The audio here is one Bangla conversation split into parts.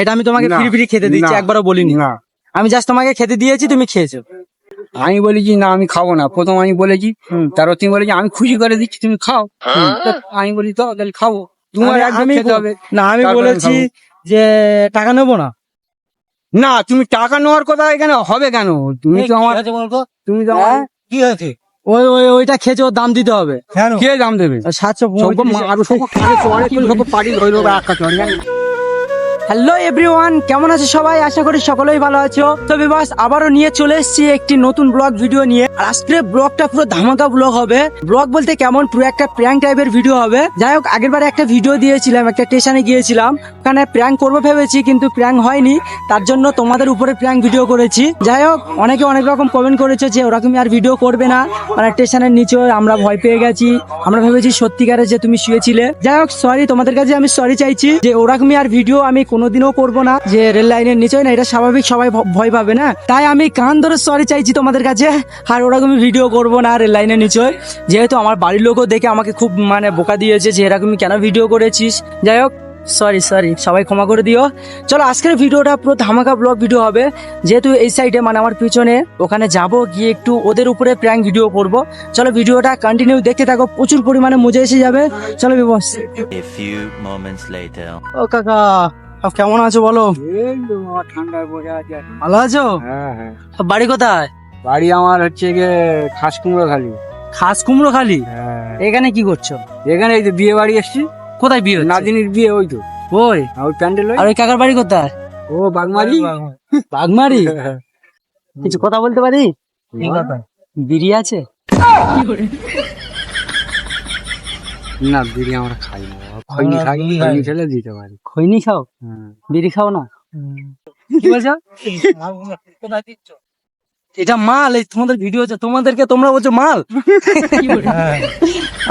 এটা আমি তোমাকে ফ্রি ফ্রি খেতে দিচ্ছি একবারও বলিনি। না। আমি জাস্ট তোমাকে খেতে দিয়েছি তুমি খেয়েছো। আমি বলেছি না আমি খাব না। প্রথম আমি বলেছি তারপর তুমি বলেছি আমি খুশি করে দিচ্ছি তুমি খাও। আমি বলি তো তাহলে খাব। তোমার আমি- খেতে হবে। না আমি বলেছি যে টাকা নেব না। না তুমি টাকা নেওয়ার কথা এখানে হবে কেন? তুমি তো আমার তুমি তো আমার কি হয়েছে? ওই ওই ওইটা খেয়েছে ওর দাম দিতে হবে। কে দাম দেবে? সাতশো মারো সব করে সব পাড়ি ধরে দেবে একা জানি হ্যালো এভরিওয়ান কেমন আছে সবাই? আশা করি সকলেই ভালো আছো। তো বিবাস আবারও নিয়ে চলে এসছি একটি নতুন ব্লগ ভিডিও নিয়ে। আর আজকের ব্লগটা পুরো ধামাকা ব্লগ হবে। ব্লগ বলতে কেমন, পুরো একটা প্র্যাঙ্ক টাইপের ভিডিও হবে। যাই হোক, আগের বারে একটা ভিডিও দিয়েছিলাম, একটা স্টেশনে গিয়েছিলাম। ওখানে প্র্যাঙ্ক করব ভেবেছি, কিন্তু প্র্যাঙ্ক হয়নি। তার জন্য তোমাদের উপরে প্র্যাঙ্ক ভিডিও করেছি। যাই হোক, অনেকে অনেক রকম কমেন্ট করেছে যে ওরকমই আর ভিডিও করবে না। মানে স্টেশনের নিচে আমরা ভয় পেয়ে গেছি। আমরা ভেবেছি সত্যিকারে যে তুমি শুয়েছিলে। যাই হোক সরি তোমাদের কাছে আমি সরি চাইছি যে ওরকমই আর ভিডিও আমি কোনোদিনও করব না। যে, রেল লাইনের নিচে না, এটা স্বাভাবিক সবাই ভয় পাবে না। তাই আমি কান ধরে সরি চাইছি তোমাদের কাছে। আর ওরকমই ভিডিও করব না রেল লাইনের নিচে যেহেতু আমার বাড়ির লোকও দেখে আমাকে খুব মানে বোকা দিয়েছে যে এরকমই কেন ভিডিও করেছিস? যাই হোক সরি সরি সবাই ক্ষমা করে দিও। চলো আজকের ভিডিওটা পুরো ধামাকা ব্লগ ভিডিও হবে। যেহেতু এই সাইডে মানে আমার পিছনে ওখানে যাব গিয়ে একটু ওদের উপরে প্র্যাঙ্ক ভিডিও করব। চলো ভিডিওটা কন্টিনিউ দেখতে থাকো প্রচুর পরিমাণে মজা এসে যাবে। চলো বিবস ও কাকা কেমন আছো বলো? ঠান্ডায় বসে আছে। ভালো আছো? হ্যাঁ হ্যাঁ। বাড়ি কোথায়? বাড়ি আমার হচ্ছে গিয়ে খাস কুমড়ো খালি খাস কুমড়ো খালি হ্যাঁ। এখানে কি করছ? এখানে এই যে বিয়ে বাড়ি এসছি। কোথায় বিয়ে? নাদিনীর বিয়ে ওই তো। ওই। ওই প্যান্ডেল ওই। আর ওই কাকার বাড়ি কোথায়? ও বাগমারি। বাগমারি। কিছু কথা বলতে পারি? বিড়ি আছে? না বিড়ি আমরা খাই না খৈনি খাই খৈনি খেলে দিতে পারি। খৈনি খাও? হ্যাঁ। বিড়ি খাও না? কি বলছো? এটা মাল এই তোমাদের ভিডিও হচ্ছে তোমাদেরকে তোমরা বলছো মাল?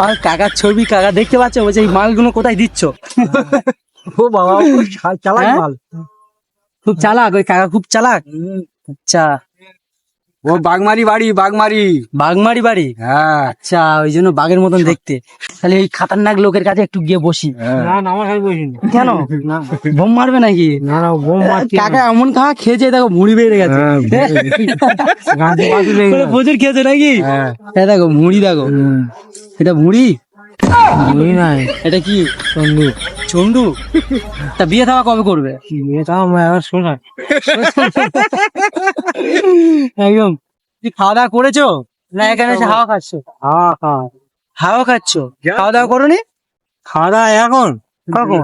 আর কাকার ছবি কাকা দেখতে পাচ্ছ? বলছে এই মালগুলো কোথায় দিচ্ছ? ও বাবা চালাই হ্যাঁ? মাল। খুব চালাক ওই কাকা খুব চালাক। আচ্ছা। ও বাগমারি বাড়ি বাগমারি। বাঘমারি বাড়ি? হ্যাঁ। আচ্ছা ওই জন্য বাঘের মতন দেখতে। তাহলে এই খাতারনাক লোকের কাছে একটু গিয়ে বসি। না না আমার কাছে বসিনি কেন? বোম মারবে নাকি? না না বোম কাকা এমন খাওয়া খেয়েছে দেখো মুড়ি বেড়ে গেছে। প্রচুর খেয়েছে নাকি? হ্যাঁ। দেখো মুড়ি দেখো। এটা মুড়ি? নাই এটা কি চন্দু চন্ডু তা বিয়ে থাওয়া কবে করবে এটা আমার এবার শোনা একদম তুই খাওয়া দাওয়া করেছ না এখানে এসে হাওয়া খাচ্ছো হ্যাঁ হ্যাঁ হাওয়া খাচ্ছ খাওয়া দাওয়া করোনি খাওয়া দাওয়া এখন কখন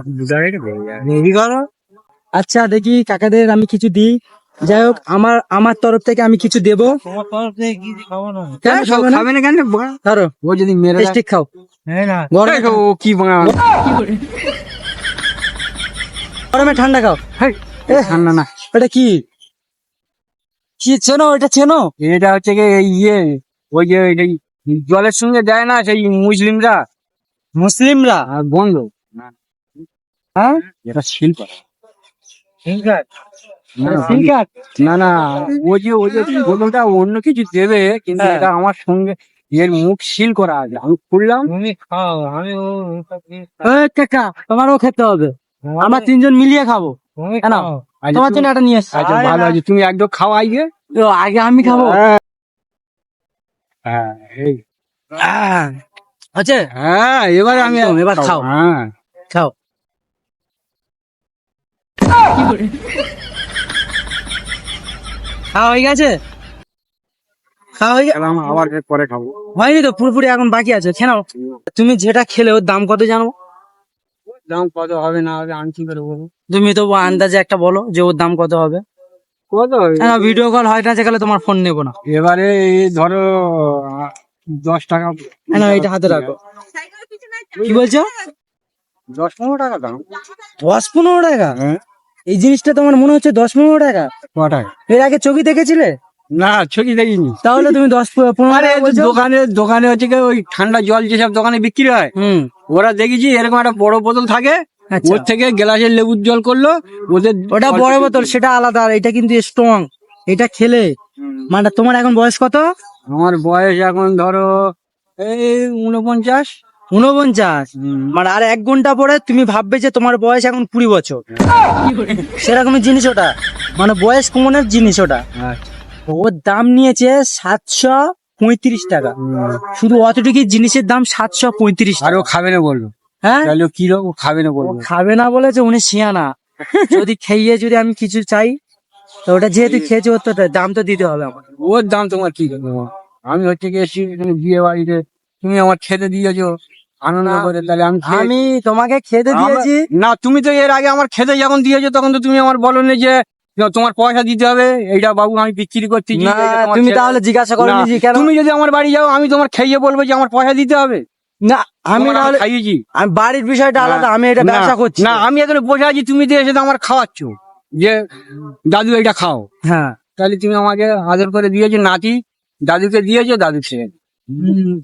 করো আচ্ছা দেখি কাকাদের আমি কিছু দিই যাই হোক আমার আমার তরফ থেকে আমি কিছু দেবো। খাব না? কেন খাবে না? কেন? ধরো ও যদি মেরে স্টিক খাও। হ্যাঁ গরমে এই ও কি গরমে ঠান্ডা খাও। ঠান্ডা না। এটা কি? কি চেনো? এটা চেনো? এটা হচ্ছে কি ইয়ে ওই যে জলের সঙ্গে দেয় না সেই মুসলিমরা। মুসলিমরা? আর বন্ধ। হ্যাঁ? এটা শিল্প। না না ও যে ও যে বোতলটা অন্য কিছু দেবে কিন্তু হ্যাঁ। এটা আমার সঙ্গে এর মুখ সিল করা আছে। আমি খুললাম। তুমি খাও আমি ও কাকা তোমারও খেতে হবে। আমরা তিনজন মিলিয়ে খাব? খাও। আচ্ছা, তোমার জন্য এটা নিয়ে এসছি আচ্ছা ভালো আছে তুমি একদম খাওয়াই গে ও, আগে আমি খাব। হ্যাঁ এই। হ্যাঁ এবার আমি এবার খাও। হ্যাঁ। খাও। খাওয়া হয়ে গেছে? খাওয়া হয়ে গে- তাহলে আমি আবার পরে খাব। হয়নি তো পুরোপুরি এখন বাকি আছে কেন তুমি যেটা খেলে ওর দাম কত জানো? দাম কত হবে না হবে আমি কি করে বলব? তুমি তো আন্দাজে একটা বলো যে ওর দাম কত হবে। কত হবে? ভিডিও কল হয় না গেলে তোমার ফোন নেব না। এবারে এই ধরো দশ টাকা কেন এইটা হাতে রাখো। কি বলছো? দশ পনেরো টাকা দাম। দশ পনেরো টাকা? হ্যাঁ। এই জিনিসটা তোমার মনে হচ্ছে দশ পনেরো টাকা। ক টাকা? এর আগে ছবি দেখেছিলে? না ছবি দেখিনি। তাহলে তুমি দশ পনেরো দোকানে দোকানে হচ্ছে কি ওই ঠান্ডা জল যেসব দোকানে বিক্রি হয় হুম। ওরা দেখেছি এরকম একটা বড় বোতল থাকে আচ্ছা। ওর থেকে গ্লাসের লেবুর জল করল ওদের ওটা বড় বোতল সেটা আলাদা আর এটা কিন্তু স্ট্রং এটা খেলে। মানে তোমার এখন বয়স কত? আমার বয়স এখন ধরো এই উনপঞ্চাশ উনপঞ্চাশ মানে আর এক ঘণ্টা পরে তুমি ভাববে যে তোমার বয়স এখন কুড়ি বছর। সেরকমই জিনিস ওটা। মানে বয়স কমানোর জিনিস ওটা। ওর দাম নিয়েছে সাতশো পঁয়ত্রিশ টাকা। শুধু অতটুকু জিনিসের দাম সাতশো পঁয়ত্রিশ আর ও খাবে না বলল। হ্যাঁ? কি ও খাবে না বলল? খাবে না বলেছে উনি শিয়ানা। যদি খেয়ে যদি আমি কিছু চাই তো ওটা যেহেতু খেয়েছে ওর তো দাম তো দিতে হবে আমার ওর দাম তোমার কি? করব আমি হচ্ছে এখানে বিয়ে বাড়িতে তুমি আমার খেতে দিয়েছ। আনন্দ করে তাহলে আমি আমি তোমাকে খেতে দিয়েছি। না তুমি তো এর আগে আমার খেতে যখন দিয়েছ তখন তো তুমি আমার বলো যে তোমার পয়সা দিতে হবে এইটা বাবু আমি বিক্রি করতেছি না তুমি তাহলে জিজ্ঞাসা করো তুমি যদি আমার বাড়ি যাও আমি তোমার খাইয়ে বলব যে আমার পয়সা দিতে হবে। না আমি তাহলে খাইয়েছি। আমি বাড়ির বিষয়টা আলাদা আমি এটা ব্যবসা করছি। না আমি এখানে বসে আছি তুমি তো এসে তো আমার খাওয়াচ্ছ যে দাদু এটা খাও। হ্যাঁ। তাহলে তুমি আমাকে আদর করে দিয়েছ নাতি দাদুকে দিয়েছ দাদু খেয়ে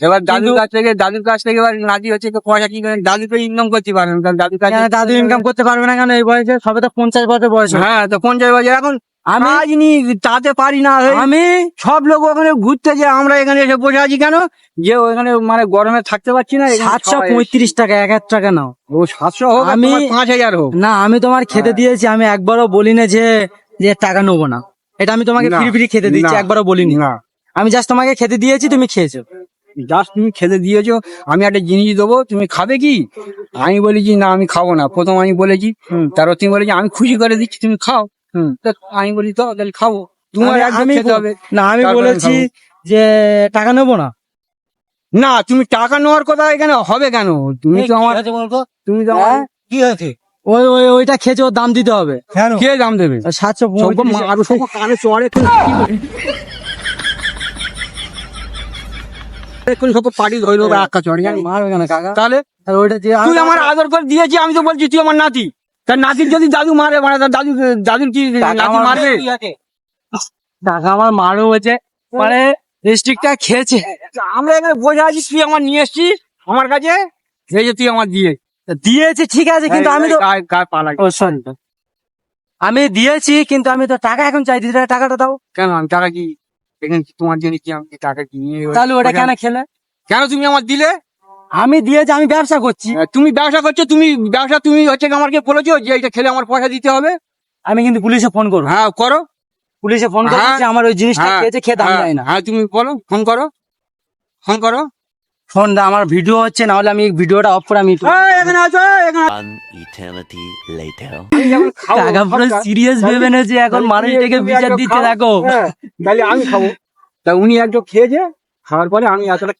এবার দাদুর কাছ থেকে দাদুর কাছ থেকে এবার রাজি হচ্ছে পয়সা কি করে? তো ইনকাম করতে পারে না দাদুর কাছে দাদু ইনকাম করতে পারবে না কেন? এই বয়সে সবে তো পঞ্চাশ বছর বয়স হ্যাঁ তো পঞ্চাশ বছর। এখন আমি কাজ তাতে পারি না আমি সব লোক ওখানে ঘুরতে যে আমরা এখানে এসে বসে আছি কেন? যে ওখানে মানে গরমে থাকতে পারছি না সাতশো পঁয়ত্রিশ টাকা এক হাজার টাকা নাও। ও সাতশো হোক আমি পাঁচ হাজার হোক। না আমি তোমার খেতে দিয়েছি আমি একবারও বলি না যে যে টাকা নেব না। এটা আমি তোমাকে ফ্রি ফ্রি খেতে দিচ্ছি একবারও বলিনি। না। আমি জাস্ট তোমাকে খেতে দিয়েছি তুমি খেয়েছো। জাস্ট তুমি খেতে দিয়েছ আমি একটা জিনিস দেবো তুমি খাবে কি? আমি বলেছি না আমি খাব না। প্রথম আমি বলেছি তারপর তুমি বলেছি আমি খুশি করে দিচ্ছি তুমি খাও। তা আমি বলি তো তাহলে খাব। তোমার আমি- খেতে হবে। না আমি বলেছি যে টাকা নেব না। না তুমি টাকা নেওয়ার কথা এখানে হবে কেন? তুমি তো আমার তুমি তো আমার হ্যাঁ? কি আছে ওই ওই ওইটা খেয়েছে ওর দাম দিতে হবে। কে দাম দেবে? সাতশো আরও সব কানে চড়ে এখন সব পাটি ধরলো বা চড়ে জানি মারবে কেন কাকা? তাহলে ওইটা যে তুই আমার আদর করে দিয়েছি আমি তো বলছি তুই আমার নাতি। তার নাতির যদি দাদু মারে মানে তার দাদু দাদুর কি নাতি মারবে? টাকা আমার মারও হয়েছে। মানে রেস্ট্রিক্টটা খেয়েছে। আমরা এখানে আছি তুই আমার নিয়ে এসছিস আমার কাছে? এই যে তুই আমার দিয়ে। দিয়েছে ঠিক আছে কিন্তু আমি তো। ও সরি আমি দিয়েছি কিন্তু আমি তো টাকা এখন চাইছি তাহলে টাকাটা দাও। কেন আমি টাকা কি এখানে কি তোমার জন্য কি আমি কি টাকা কিনে তাহলে ওটা কেন খেলে? কেন তুমি আমার দিলে? আমি দিয়েছি আমি ব্যবসা করছি। তুমি ব্যবসা করছ তুমি ব্যবসা তুমি হচ্ছে আমাকে বলেছ যে এটা খেলে আমার পয়সা দিতে হবে? আমি কিন্তু পুলিশে ফোন করব। হ্যাঁ করো। পুলিশে ফোন করে হ্যাঁ, আমার ওই জিনিসটা হ্যাঁ, খেয়েছে খেয়ে দাম হ্যাঁ, দেয় না। হ্যাঁ তুমি বলো ফোন করো। ফোন করো। ফোন দা আমার ভিডিও হচ্ছে না হলে আমি ভিডিওটা অফ করে আমি পুরো সিরিয়াস ভেবে নেছে এখন মানুষটাকে বিচার দিচ্ছে দেখো। হ্যাঁ, তাহলে আমি খাব। তা উনি একজন খেয়েছে খাওয়ার পরে আমি এতটা.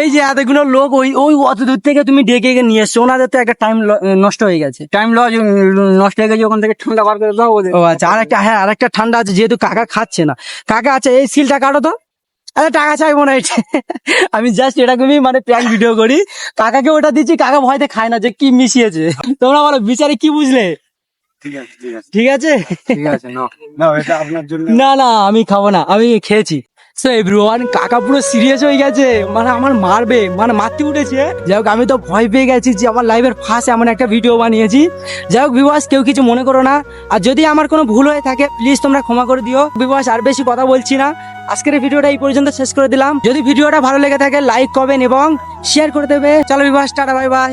এই যে এতগুলো লোক ওই ওই অত দূর থেকে তুমি ডেকে ডেকে নিয়ে এসছো ওনাদের তো একটা টাইম নষ্ট হয়ে গেছে। টাইম লস নষ্ট হয়ে গেছে ওখান থেকে ঠান্ডা বার করে দাও ও আচ্ছা আর একটা হ্যাঁ আর একটা ঠান্ডা আছে যেহেতু কাকা খাচ্ছে না। কাকা আছে এই সিলটা কাটো তো। আরে টাকা চাইব না এটা আমি জাস্ট এরকমই মানে প্র্যাঙ্ক ভিডিও করি। কাকাকে ওটা দিচ্ছি কাকা ভয়তে খায় না যে কি মিশিয়েছে। তোমরা বলো বিচারে কি বুঝলে? ঠিক আছে ঠিক আছে। ঠিক আছে? ঠিক আছে না না এটা আপনার জন্য। না না আমি খাব না আমি খেয়েছি। সো এভরিওয়ান কাকা পুরো সিরিয়াস হয়ে গেছে। মানে আমার মারবে মানে মারতে উঠেছে। যাই হোক আমি তো ভয় পেয়ে গেছি যে আমার লাইভের ফার্স্ট এমন একটা ভিডিও বানিয়েছি। যাই হোক বিবাস কেউ কিছু মনে করো না। আর যদি আমার কোনো ভুল হয়ে থাকে প্লিজ তোমরা ক্ষমা করে দিও। বিবাস আর বেশি কথা বলছি না। আজকের ভিডিওটা এই পর্যন্ত শেষ করে দিলাম। যদি ভিডিওটা ভালো লেগে থাকে লাইক করবেন এবং শেয়ার করে দেবে। চলো বিবাস টাটা বাই বাই